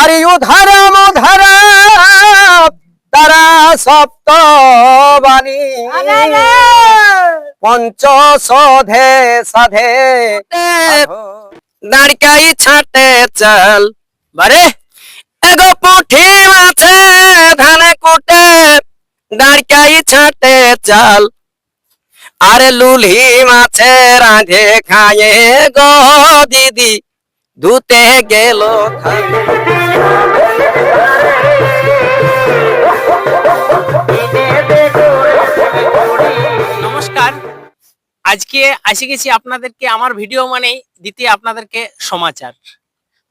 আর উধার মধার তারা সপ্তবাণী পঞ্চ সধে। সাধে দাঁড়কাই ছাটে চল। বারে এগো পুঠি মাছে ধানে কুটে দাঁড়কাই ছাটে চল। আরে লুলি মাছে রাঁধে খায়ে গো দিদি। ধুতে গেল। নমস্কার। আজকে আসে গেছি আপনাদেরকে, আমার ভিডিও মানেই দিতে আপনাদেরকে সমাচার।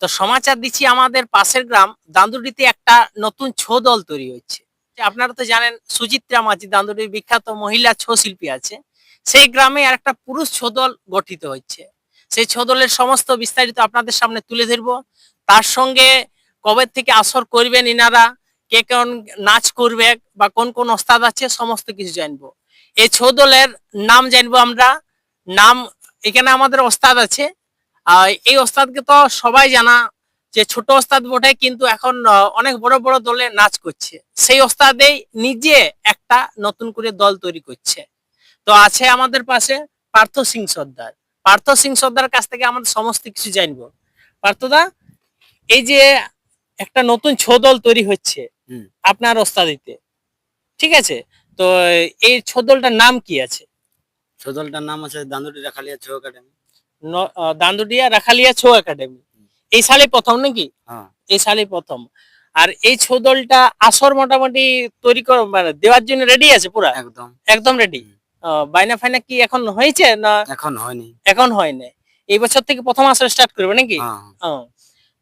তো সমাচার দিচ্ছি আমাদের পাশের গ্রাম দান্দুডিতে একটা নতুন ছো দল তৈরি হচ্ছে আপনারা তো জানেন, সুচিত্রা মাঝি দান্দুডির বিখ্যাত মহিলা ছৌ শিল্পী আছে। সেই গ্রামে আর একটা পুরুষ ছো দল গঠিত হচ্ছে সেই ছো দলের সমস্ত বিস্তারিত আপনাদের সামনে তুলে ধরবো। তার সঙ্গে কবে থেকে আসর করবেন ইনারা, কে কোন নাচ করবে বা কোন কোন ওস্তাদ আছে, সমস্ত কিছু জানব। এই ছৌ দলের নাম জানব আমরা। নাম, এখানে আমাদের ওস্তাদ আছে। আর এই ওস্তাদকে তো সবাই জানা যে ছোট ওস্তাদ বটে, কিন্তু এখন অনেক বড় বড় দলে নাচ করছে। সেই ওস্তাদেই নিজে একটা নতুন করে দল তৈরি করছে। তো আছে আমাদের পাশে পার্থ সিং সর্দার। পার্থ সিং সর্দার কাছ থেকে আমাদের সমস্ত কিছু জানব। পার্থদা এই যে একটা নতুন ছৌ দল তৈরি হচ্ছে। আপনার ওস্তাদিতে ঠিক আছে? তো এই ছৌ দলটার নাম কি আছে? সদলটার নাম আছে দান্দুটি রাখালিয়া ছৌ একাডেমি। দান্দুডিয়া রাখালিয়া ছৌ একাডেমি। এই সালে প্রথম নাকি? হ্যাঁ। এই সালে প্রথম। আর এই ছৌ দলটা আসর মোটামুটি তৈরি কর মানে দেওয়ার জন্য রেডি আছে পুরা? একদম। একদম রেডি বাইনা ফাইনা কি এখন হয়েছে না এখন হয়নি। এখন হয়নি? এই বছর থেকে প্রথম আসর স্টার্ট করবে নাকি? হ্যাঁ।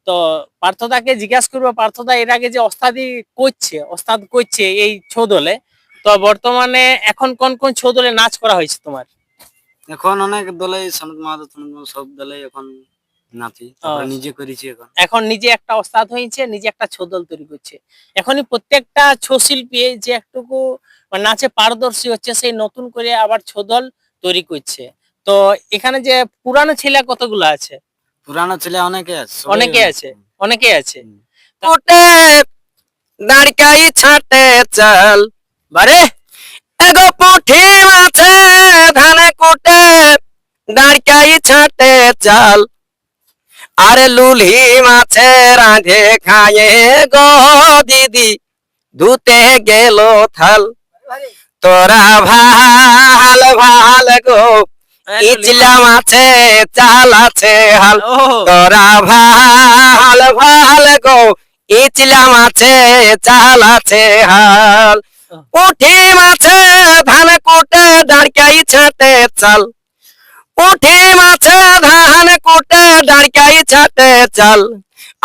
তো পার্থদাকে জিজ্ঞাসা করব পার্থদা এর আগে যে অস্তাদি করছে অস্তাদ করছে এই ছৌ দলে তো বর্তমানে এখন কোন কোন ছৌ দলে নাচ করা হয়েছে তোমার? এখন অনেক দলে সনদ মাহাতো মাহাতো সব দলে এখন তারপরে আচ্ছা। নিজে করেছি এখন। এখন নিজে একটা ওস্তাদ হয়েছে নিজে একটা ছৌ তৈরি করছে। এখনই প্রত্যেকটা ছৌ শিল্পী যে একটুকু মানে নাচে পারদর্শী হচ্ছে সেই নতুন করে আবার ছৌ তৈরি করছে। তো এখানে যে পুরানো ছেলে কতগুলো আছে? পুরানো ছেলে অনেকে আছে অনেকে আছে অনেকে আছে। হুম। দাঁড়কাই ছাটে চল বারে? এগো পুঠি মাছে ধানে কুটে দাঁড়কাই ছাটে চল। আরে লুলি মাছে রাঁধে খায়ে গো দিদি। ধুতে গেল থাল। তোরা ভালো ভালো গো। ইচলা মাছে চাল আছে হাল। তোরা ভালো ভালো গো। ইচলা মাছে চাল আছে হাল। উঠি মাছে ধান কুটে দাঁড়কাই ছাটে চাল। উঠি মাছে ধান কুটে দাঁড়কাই ছাটে চাল।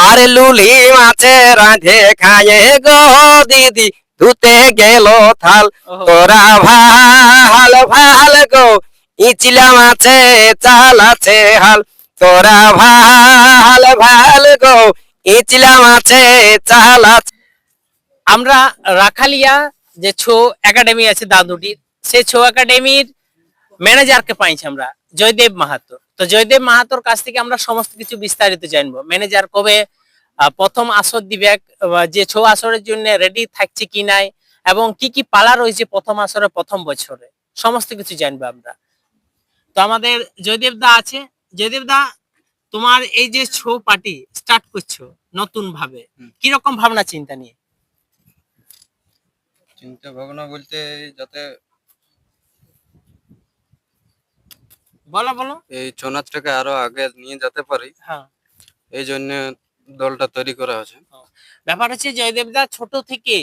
আরে লুলি মাছে রাঁধে খায়ে গো দিদি ধুতে গেল থাল। তোরা ভালো ভালো গো ইচলা মাছে চাল আছে হাল। তোরা ভালো ভালো গো ইচলা মাছে চাল আছে। আমরা রাখালিয়া যে ছৌ একাডেমি আছে দাদুটির সেই ছৌ একাডেমির ম্যানেজারকে পাইছি আমরা। জয়দেব মাহাতো। তো জয়দেব মাহাতোর কাছ থেকে আমরা সমস্ত কিছু বিস্তারিত জানব। ম্যানেজার কবে প্রথম আসর দিবে যে ছৌ আসরের জন্য রেডি থাকছে কি নাই এবং কি কি পালা রয়েছে প্রথম আসরে প্রথম বছরে? সমস্ত কিছু জানব আমরা। তো আমাদের জয়দেব দা আছে। জয়দেব দা তোমার এই যে ছৌ পার্টি স্টার্ট করছ নতুন ভাবে। কীরকম ভাবনা চিন্তা নিয়ে? চিন্তা ভাবনা বলতে যাতে বলো বলো। এই ছৌ নাচটাকে আরও আগে নিয়ে যেতে পারি। হ্যাঁ। এই জন্য দলটা তৈরি করা হয়েছে। ব্যাপার হচ্ছে জয়দেব দা ছোট থেকে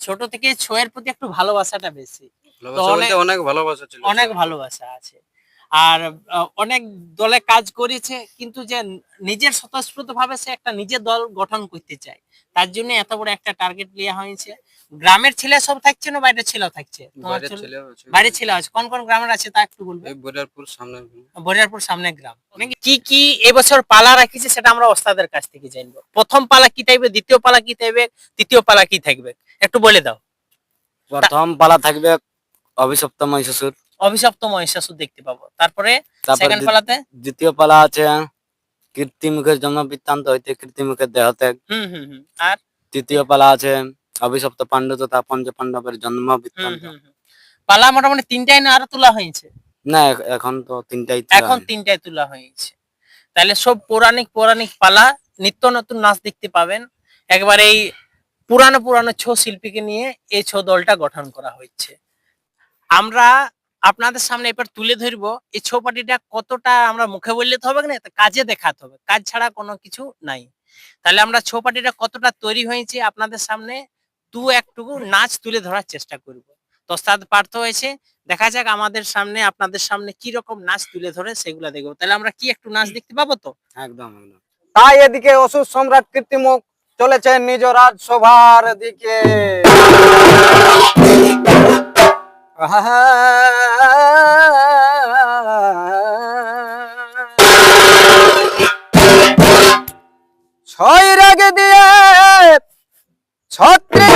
ছোট থেকে ছয়ের প্রতি একটু ভালোবাসাটা বেশি। অনেক- অনেক ভালোবাসা ছিল। অনেক ভালোবাসা আছে। আর আহ, অনেক দলে কাজ করেছে কিন্তু যে নিজের স্বতঃস্ফূর্ত ভাবে সে একটা নিজের দল গঠন করতে চায়। তার জন্য এত বড় একটা টার্গেট নেওয়া হয়েছে। গ্রামের ছেলে সব থাকছে না বাইরের ছেলেও থাকছে? বাইরের ছেলে- আছে। কোন কোন গ্রামের আছে তা একটু বলবে? বরিয়ারপুর সামনে বরিয়ারপুর সামনে গ্রাম। কি কি এবছর পালা রাখিছে সেটা আমরা ওস্তাদের কাছ থেকে জানব। প্রথম পালা কি থাকবে দ্বিতীয় পালা কি থাকবে তৃতীয় পালা কি থাকবে? একটু বলে দাও। প্রথম পালা থাকবে অভিশপ্ত মহিষাসুর অভিশপ্ত মহিষাসুর দেখতে পাবো। তারপরে সেকেন্ড পালাতে? দ্বিতীয় পালা আছে কীর্তিমুখের জন্ম বৃত্তান্ত হইতে হুম হুম হুম আর? তৃতীয় পালা আছে অভিশপ্ত পাণ্ডু তথা পঞ্চ পাণ্ডবের জন্ম বৃত্তান্ত। পালা মোটামুটি তিনটাই না আরও তোলা হয়েছে? না এখন তো তিনটাই এখন। তিনটায় তোলা হয়েছে। তাহলে সব পৌরাণিক পৌরাণিক পালা নিত্য নতুন নাচ দেখতে পাবেন। একবার এই পুরানো পুরানো ছৌ শিল্পীকে নিয়ে এই ছৌ দলটা গঠন করা হয়েছে। আমরা আপনাদের সামনে এবার তুলে ধরবো। এই ছৌ কতটা আমরা মুখে বললে তো হবে না কাজে দেখাতে হবে। কাজ ছাড়া কোনো কিছু নাই। তাহলে আমরা ছৌ কতটা তৈরি হয়েছে আপনাদের সামনে, দু একটুকু নাচ তুলে ধরার চেষ্টা করব। তস্তাদ পার্থ হয়েছে। দেখা যাক আমাদের সামনে, আপনাদের সামনে কি রকম নাচ তুলে ধরে সেগুলা দেখব। তাহলে আমরা কি একটু নাচ দেখতে পাবো তো? একদম একদম। তাই এদিকে অসুর সম্রাট কীর্তিমুখ চলেছেন নিজ রাজসভার দিকে। ছয় রাগে দিয়ে ছত্রিশ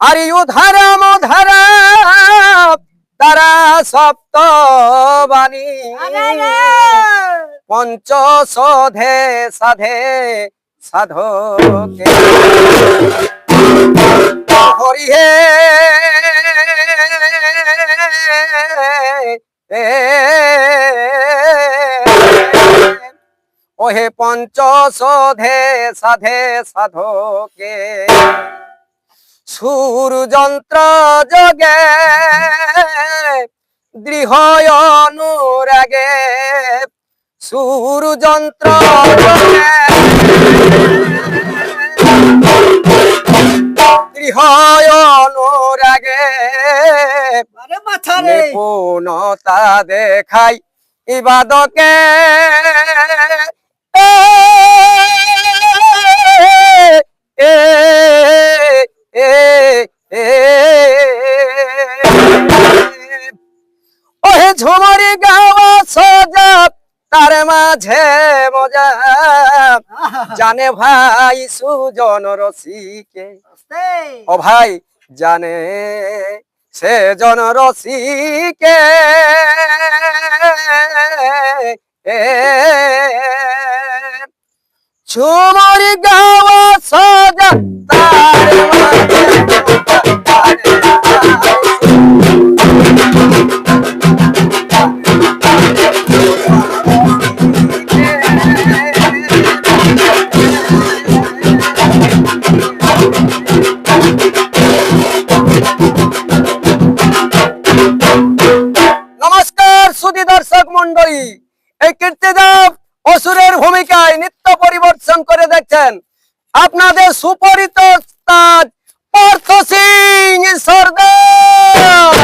আর উধারা মধারা তারা সপ্ত বাণী পঞ্চ সধে সাধে সাধকে। হরি হে, ওহে পঞ্চ সধে সাধে সাধকে। সুর যন্ত্র যোগে দৃঢ় অনুরাগে সুর যন্ত্র অনুরাগে নিপুণতা দেখাই ইবাদকে। জানে ভাই সুজন রসিকে? ও ভাই জানে সে জন রসিকে? ঝুমরি গাওয়া সজা তার ভূমিকায় নিত্য পরিবর্তন করে দেখছেন আপনাদের সুপরিত তাজ সিং সর্দার।